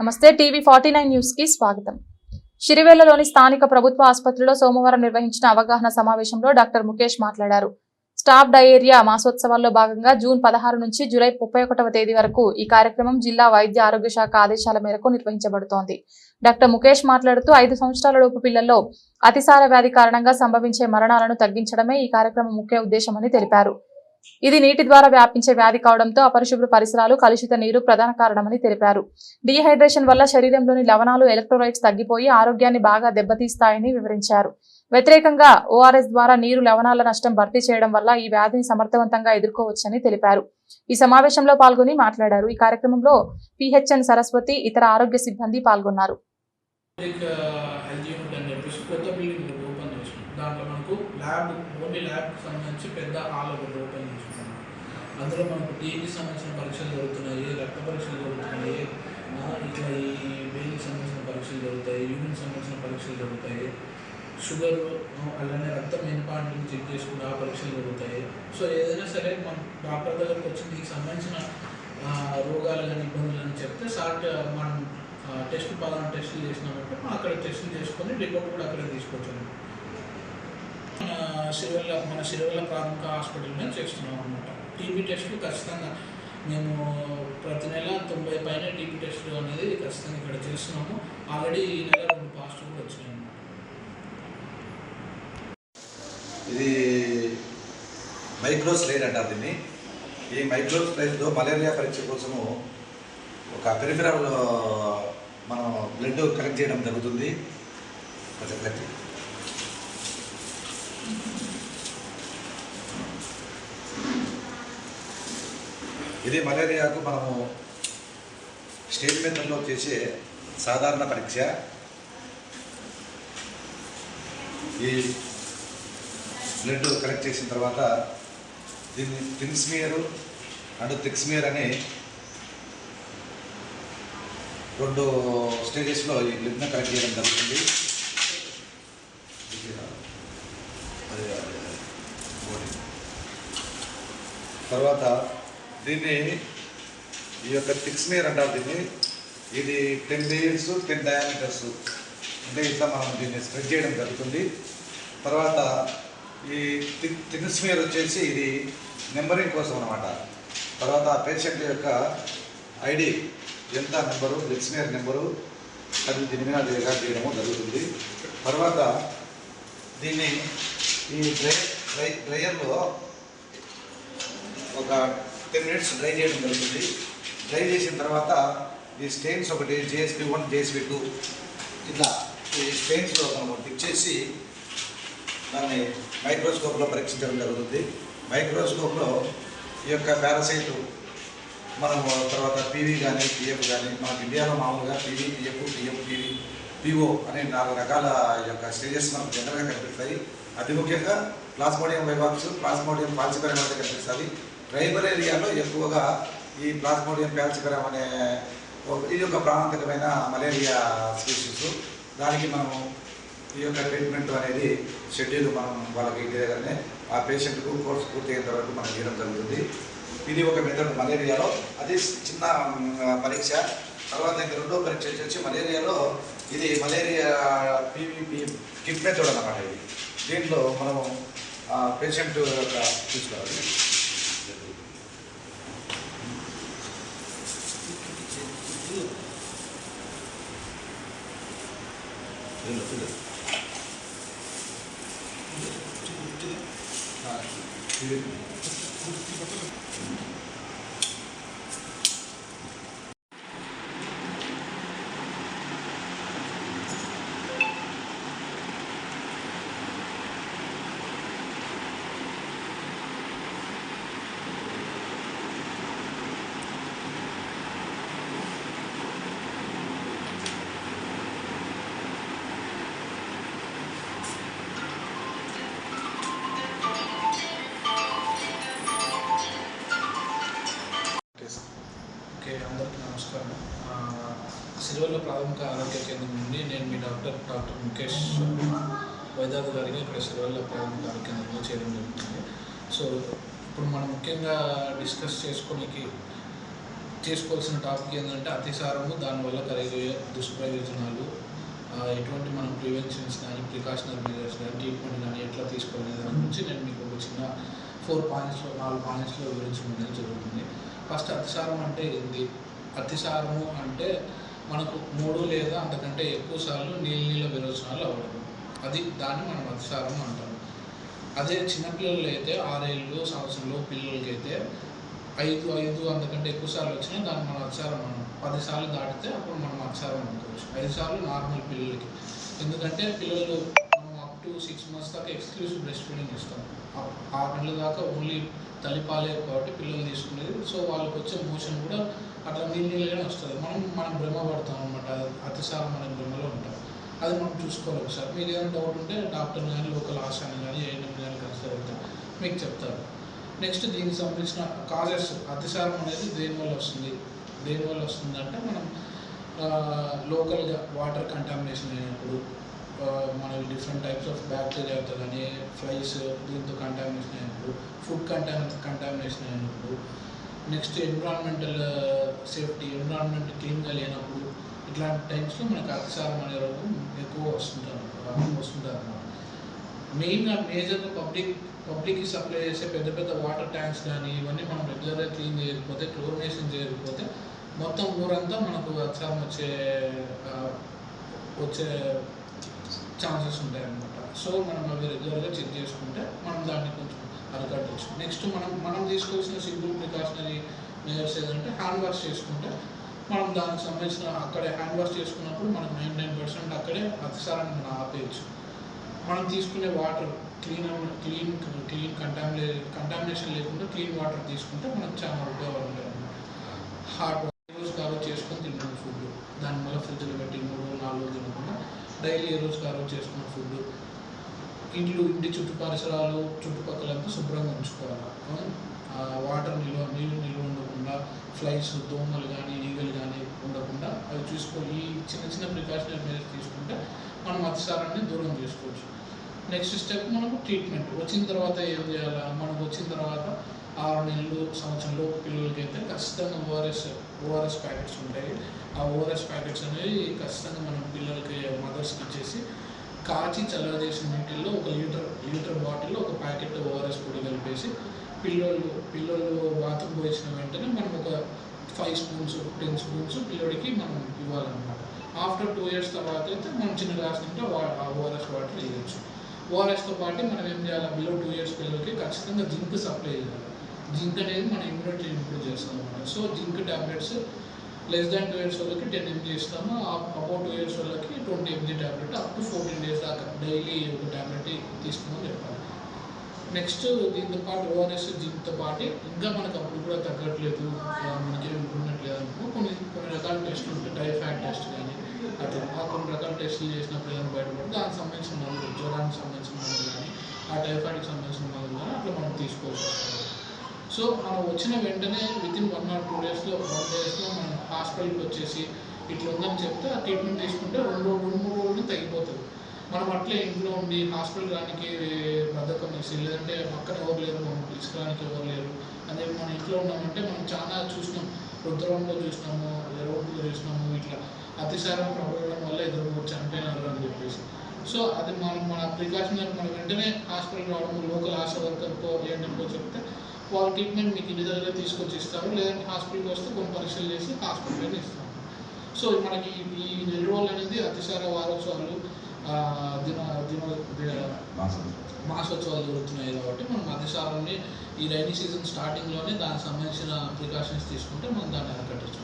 నమస్తే TV forty nine న్యూస్కి స్వాగతం. సిరివేళ్ళలోని స్థానిక ప్రభుత్వ ఆసుపత్రిలో సోమవారం నిర్వహించిన అవగాహన సమావేశంలో డాక్టర్ ముఖేష్ మాట్లాడారు. స్టాఫ్ డయేరియా మాసోత్సవాల్లో భాగంగా జూన్ పదహారు నుంచి జూలై ముప్పై ఒకటవ తేదీ వరకు ఈ కార్యక్రమం జిల్లా వైద్య ఆరోగ్య శాఖ ఆదేశాల మేరకు నిర్వహించబడుతోంది. డాక్టర్ ముఖేష్ మాట్లాడుతూ ఐదు సంవత్సరాల లోపు పిల్లల్లో అతిసార వ్యాధి కారణంగా సంభవించే మరణాలను తగ్గించడమే ఈ కార్యక్రమం ముఖ్య ఉద్దేశమని తెలిపారు. ఇది నీటి ద్వారా వ్యాపించే వ్యాధి కావడంతో అపరిశుభ్ర పరిసరాలు కలుషిత నీరు ప్రధాన కారణమని తెలిపారు. డీహైడ్రేషన్ వల్ల శరీరంలోని లవణాలు ఎలక్ట్రోలైట్స్ తగ్గిపోయి ఆరోగ్యాన్ని బాగా దెబ్బతీస్తాయని వివరించారు. వ్యతిరేకంగా ఓఆర్ఎస్ ద్వారా నీరు లవణాల నష్టం భర్తీ చేయడం వల్ల ఈ వ్యాధిని సమర్థవంతంగా ఎదుర్కోవచ్చని తెలిపారు. ఈ సమావేశంలో పాల్గొని మాట్లాడారు. ఈ కార్యక్రమంలో పిహెచ్ఎన్ సరస్వతి ఇతర ఆరోగ్య సిబ్బంది పాల్గొన్నారు పబ్లిక్ హెల్త్ యూనిట్ అని చెప్పేసి కొత్త బిల్డింగ్ ఒకటి ఓపెన్ చేసినాం దాంట్లో మనకు ల్యాబ్ ఓన్లీ ల్యాబ్కి సంబంధించి పెద్ద హాల్ ఒకటి ఓపెన్ చేసుకున్నాం. అందులో మనకు టీవీకి సంబంధించిన పరీక్షలు జరుగుతున్నాయి రక్త పరీక్షలు జరుగుతున్నాయి ఇట్లా ఈ బెయిల్కి సంబంధించిన పరీక్షలు జరుగుతాయి యూరిన్ సంబంధించిన పరీక్షలు జరుగుతాయి. షుగర్ అలానే రక్తం ఎన్నిపాంటిని చెక్ చేసుకుంటే ఆ పరీక్షలు జరుగుతాయి. సో ఏదైనా సరే మన డాక్టర్ దగ్గరకు వచ్చి మీకు సంబంధించిన రోగాలు కానీ ఇబ్బందులు కానీ చెప్తే సార్ట్ మనం టెస్ట్ పలానా టెస్టులు చేసినామంటే మనం అక్కడ టెస్టులు చేసుకొని రిపోర్ట్ కూడా అక్కడ తీసుకొచ్చాము సిరివెల్ల మన సిరివెల్ల ప్రాథమిక హాస్పిటల్నే చేస్తున్నాం అనమాట టీబీ టెస్టులు ఖచ్చితంగా మేము ప్రతి నెల తొంభై పైన టీబీ టెస్టులు అనేది ఖచ్చితంగా ఇక్కడ చేస్తున్నాము. ఆల్రెడీ ఈ నెల రెండు పాజిటివ్ కూడా వచ్చినాయి ఇది మైక్రో స్లైడ్ అంటారు దీన్ని. ఈ మైక్రో స్లైడ్లో మలేరియా పరీక్ష కోసము ఒక పెరిఫెరల్ మనం బ్లడ్ కలెక్ట్ చేయడం జరుగుతుంది. కొంచెం ఇది మలేరియాకు మనము స్టేజ్ మెథడ్లో చేసే సాధారణ పరీక్ష. ఈ బ్లడ్ కలెక్ట్ చేసిన తర్వాత దీన్ని థిన్స్మియర్ అండ్ థిక్స్మియర్ అని రెండు స్టేజెస్లో ఈ బ్లడ్ని కలెక్ట్ చేయడం జరుగుతుంది అది, అది, అది, body. తర్వాత దీన్ని ఈ యొక్క థిక్స్మియర్ అంటారు దీన్ని. ఇది టెన్ లేయర్స్ టెన్ డయామీటర్స్ అంటే ఇట్లా మనం దీన్ని స్ప్రెడ్ చేయడం జరుగుతుంది. తర్వాత ఈ థిన్ స్మీర్ వచ్చేసి ఇది నెంబరింగ్ కోసం అనమాట తర్వాత ఆ పేషెంట్ యొక్క ఐడి ఎంత నెంబరు లిక్స్మియర్ నెంబరు అది దీని మీద అది రికార్డ్ చేయడము జరుగుతుంది. తర్వాత దీన్ని ఈ డ్రై డ్రై డ్రయర్లో ఒక టెన్ మినిట్స్ డ్రై చేయడం జరుగుతుంది. డ్రై చేసిన తర్వాత ఈ స్టెయిన్స్ ఒకటి జేఎస్పీ వన్ జేఎస్పీ టూ ఇట్లా ఈ స్టెయిన్స్లో మనం టిక్ చేసి దాన్ని మైక్రోస్కోప్లో పరీక్షించడం జరుగుతుంది. మైక్రోస్కోప్లో ఈ యొక్క పారాసైట్ మనం తర్వాత పీవీ కానీ పిఎఫ్ కానీ మన ఇండియాలో మామూలుగా PV PF PF PV PO అనే నాలుగు రకాల యొక్క స్టేజెస్ మనకు జనరల్గా కనిపిస్తాయి. అతి ముఖ్యంగా ప్లాస్మోడియం వైవాక్స్ ప్లాస్మోడియం పాల్సిపరమైన కనిపిస్తుంది ట్రైబల్ ఏరియాలో ఎక్కువగా ఈ ప్లాస్మోడియం పాల్సిపరం అనే ఇది ఒక ప్రాణాంతకమైన మలేరియా స్పీషీస్. దానికి మనము ఈ యొక్క ట్రీట్మెంట్ అనేది షెడ్యూల్ మనం వాళ్ళకి ఇంటి దగ్గరనే ఆ పేషెంట్కు కోర్స్ పూర్తి అయ్యేంత వరకు మనం చేయడం జరుగుతుంది. ఇది ఒక మెథడ్ మలేరియాలో. అది చిన్న పరీక్ష. తర్వాత ఇంకా రెండో పరీక్ష వచ్చి మలేరియాలో ఇది మలేరియా పీవీపీ కిట్ మెథడ్ అన్నమాట ఇది. దీంట్లో మనము పేషెంట్ యొక్క చూసుకోవాలి దీంట్లో చూడండి. ఆ, ఇది నమస్కారం. ఆ, ప్రాథమిక ఆరోగ్య కేంద్రం నుండి నేను మీ డాక్టర్ డాక్టర్ ముఖేష్ వైద్యాధికారిగా ఇక్కడ సిరివెల్ల ప్రాథమిక ఆరోగ్య కేంద్రంలో చేయడం జరుగుతుంది. సో ఇప్పుడు మనం ముఖ్యంగా డిస్కస్ చేసుకోనికి చేసుకోవాల్సిన టాపిక్ ఏంటంటే అతిసారము దానివల్ల కలిగే దుష్ప్రయోజనాలు ఎటువంటి మనం ప్రివెన్షన్స్ కానీ ప్రికాషనరీ మెజర్స్ కానీ ట్రీట్మెంట్ కానీ ఎట్లా తీసుకోవాలి దాని గురించి నేను మీకు ఒక చిన్న ఫోర్ పాయింట్స్లో నాలుగు పాయింట్స్లో వివరించడం జరుగుతుంది. ఫస్ట్ అతిసారం అంటే ఏంది అతిసారము అంటే మనకు మూడు లేదా అంతకంటే ఎక్కువ సార్లు నీళ్ళ నీళ్ళ విరోచనాలు అవ్వడం అది దాన్ని మనం అతిసారం అంటాం అదే చిన్నపిల్లలు అయితే ఆరేళ్ళు సంవత్సరంలో పిల్లలకైతే ఐదు ఐదు అంతకంటే ఎక్కువ సార్లు వచ్చినా దాన్ని మనం అతిసారం మనం పది సార్లు దాటితే అప్పుడు మనం అతిసారం అనుకోవచ్చు. ఐదు సార్లు నార్మల్ పిల్లలకి. ఎందుకంటే పిల్లలు మనం అప్ టు సిక్స్ మంత్స్ దాకా ఎక్స్క్లూసివ్ బ్రెస్ట్ ఫీడింగ్ ఇస్తాం ఆరు నెలల దాకా ఓన్లీ తల్లిపాలే కాబట్టి పిల్లలు తీసుకునేది. సో వాళ్ళకి వచ్చే మోషన్ కూడా అట్లా నీళ్ళు నీళ్ళగానే వస్తుంది. మనం మనం భ్రమ పడతాం అనమాట అతిసారం మనం భ్రమలో ఉంటాం. అది మనం చూసుకోవాలి ఒకసారి. మీరు ఏమైనా డౌట్ ఉంటే డాక్టర్ని కానీ లోకల్ ఆశాని కానీ ఏఎన్ఎం కానీ కన్సల్ట్ అయితే మీకు చెప్తారు. నెక్స్ట్ దీనికి సంబంధించిన కాజెస్ అతిసారం అనేది దేనివల్ల వస్తుంది? దేనివల్ల వస్తుంది అంటే మనం లోకల్గా వాటర్ కంటామినేషన్ అయినప్పుడు మనకి డిఫరెంట్ టైప్స్ ఆఫ్ బ్యాక్టీరియాతో కానీ ఫ్లైస్ దీంతో కంటామినేషన్ అయినప్పుడు ఫుడ్ కంటామి కంటామినేషన్ అయినప్పుడు next environmental uh, safety environment క్లీన్గా లేనప్పుడు ఇట్లాంటి టైమ్స్లో మనకు అతిసారం అనే రోగం ఎక్కువ వస్తుంటారు వస్తుంటారు అన్నమాట మెయిన్గా మేజర్గా పబ్లిక్ పబ్లిక్కి సప్లై చేసే పెద్ద పెద్ద వాటర్ ట్యాంక్స్ కానీ ఇవన్నీ మనం రెగ్యులర్గా క్లీన్ చేయకపోతే క్లోరినేషన్ చేయకపోతే మొత్తం ఊరంతా మనకు అతిసారం వచ్చే వచ్చే ఛాన్సెస్ ఉంటాయన్నమాట. సో మనం అవి రెగ్యులర్గా చెక్ చేసుకుంటే మనం దాన్ని కొంచెం అరికట్టవచ్చు నెక్స్ట్ మనం మనం తీసుకోవాల్సిన సింపుల్ ప్రికాషనరీ మెజర్స్ ఏదంటే హ్యాండ్ వాష్ చేసుకుంటే మనం దానికి సంబంధించిన అక్కడే హ్యాండ్ వాష్ చేసుకున్నప్పుడు మనకు నైన్ నైన్ పర్సెంట్ అక్కడే అతిసారాన్ని మనం ఆపేయచ్చు. మనం తీసుకునే వాటర్ క్లీన్ క్లీన్ క్లీన్ కంటామినే కంటామినేషన్ లేకుండా క్లీన్ వాటర్ తీసుకుంటే మనకు చాలా ఉపయోగాలు ఉంటాయి అన్నమాట హాట్ రోజు కారు చేసుకొని తింటున్న ఫుడ్ దానివల్ల ఫ్రిడ్జ్లో పెట్టి మూడు నాలుగు తినకుండా డైలీ ఏ రోజు కారు చేసుకున్న ఫుడ్ ఇంట్లో ఇంటి చుట్టూ పరిసరాలు చుట్టుపక్కల శుభ్రంగా ఉంచుకోవాలి. ఆ, వాటర్ నిల్వ నీళ్ళు నిల్వ ఉండకుండా ఫ్లైస్ దోమలు కానీ ఈగలు కానీ ఉండకుండా అవి చూసుకో ఈ చిన్న చిన్న ప్రికాషనరీ మెజర్స్ తీసుకుంటే మనం అతిసారాన్ని దూరం చేసుకోవచ్చు. నెక్స్ట్ స్టెప్ మనకు ట్రీట్మెంట్ వచ్చిన తర్వాత ఏం చేయాలా? మనకు వచ్చిన తర్వాత ఆరు నెలలు సంవత్సరంలో పిల్లలకైతే ఖచ్చితంగా ఓఆర్ఎస్ ఓఆర్ఎస్ ప్యాకెట్స్ ఉంటాయి. ఆ ఓఆర్ఎస్ ప్యాకెట్స్ అనేవి ఖచ్చితంగా మనం పిల్లలకి మదర్స్కి ఇచ్చేసి కాచి చేసిన నీటిల్లో ఒక లీటర్ లీటర్ బాటిల్లో ఒక ప్యాకెట్ ఓఆర్ఎస్ పొడి కలిపేసి పిల్లోళ్ళు పిల్లోళ్ళు బాత్రూమ్ పోయించిన వెంటనే మనం ఒక ఫైవ్ స్పూన్స్ టెన్ స్పూన్స్ పిల్లోడికి మనం ఇవ్వాలన్నమాట. ఆఫ్టర్ టూ ఇయర్స్ తర్వాత అయితే మనం చిన్న గ్లాస్ నింటే ఆ ఓఆర్ఎస్ వాటర్ వేయచ్చు. ఓఆర్ఎస్తో పాటు మనం ఏం చేయాలి? బిలో టూ ఇయర్స్ పిల్లలకి ఖచ్చితంగా జింక్ సప్లై చేయాలి. జింక్ అనేది మన ఇమ్యూనిటీ ఇంప్రూవ్ చేస్తాం అనమాట so zinc tablets less than two years వాళ్ళకి టెన్ ఎంజీ ఇస్తాము. అబౌట్ టూ ఇయర్స్ వాళ్ళకి twenty mg tablet up to fourteen days దాకా డైలీ ఒక ట్యాబ్లెట్ తీసుకోమని చెప్పాలి. నెక్స్ట్ దీంతో పాటు ఓఆర్ఎస్ దీంతో పాటు ఇంకా మనకు అప్పుడు కూడా తగ్గట్లేదు. ఆ, మనకేం ఇంప్రూవ్మెంట్ కొన్ని కొన్ని రకాల టెస్టులు ఉంటాయి. టైఫాయిడ్ టెస్ట్ కానీ అట్లా ఆ కొన్ని రకాల టెస్టులు చేసినప్పుడు ఏదైనా బయటపడి దానికి సంబంధించిన మందులు జ్వరానికి సంబంధించిన మందులు కానీ ఆ టైఫాయిడ్కి సంబంధించిన మందులు కానీ అట్లా మనం తీసుకోవచ్చు. సో మనం వచ్చిన వెంటనే within one or two డేస్లో వన్ డేస్లో మనం హాస్పిటల్కి వచ్చేసి ఇట్లా ఉందని చెప్తే ఆ ట్రీట్మెంట్ తీసుకుంటే రెండు రోజులు రెండు మూడు రోజులు తగ్గిపోతుంది మనం అట్లే ఇంట్లో ఉండి హాస్పిటల్ రానికి బద్దకం వేసి లేదంటే పక్కన ఎవరు లేరు మనం తీసుకురానికి ఎవరు లేరు అదే మనం ఇంట్లో ఉన్నామంటే మనం చాలా చూసినాం. రుద్రంలో చూసినాము రోడ్లో చూసినాము ఇట్లా అతిసారం ప్రభావం వల్ల ఇద్దరు చనిపోయినారు అని చెప్పేసి. సో అది మనం మన ప్రికాషన్ మనం వెంటనే హాస్పిటల్ రావడం లోకల్ ఆశా వర్కర్తో ఏంటో చెప్తే వాళ్ళ ట్రీట్మెంట్ మీకు ఇంటి దగ్గర తీసుకొచ్చి ఇస్తారు లేదంటే హాస్పిటల్కి వస్తే కొన్ని పరీక్షలు చేసి హాస్పిటల్లోనే ఇస్తాం సో మనకి ఈ నెల రోజులు అనేది అతిసార వారోత్సవాలు దిన దిన మాసోత్సవాలు. జరుగుతున్నాయి కాబట్టి మనం అతిసారాన్ని ఈ రైనీ సీజన్ స్టార్టింగ్లోనే దానికి సంబంధించిన ప్రికాషన్స్ తీసుకుంటే మనం దాన్ని అరికట్టచ్చు.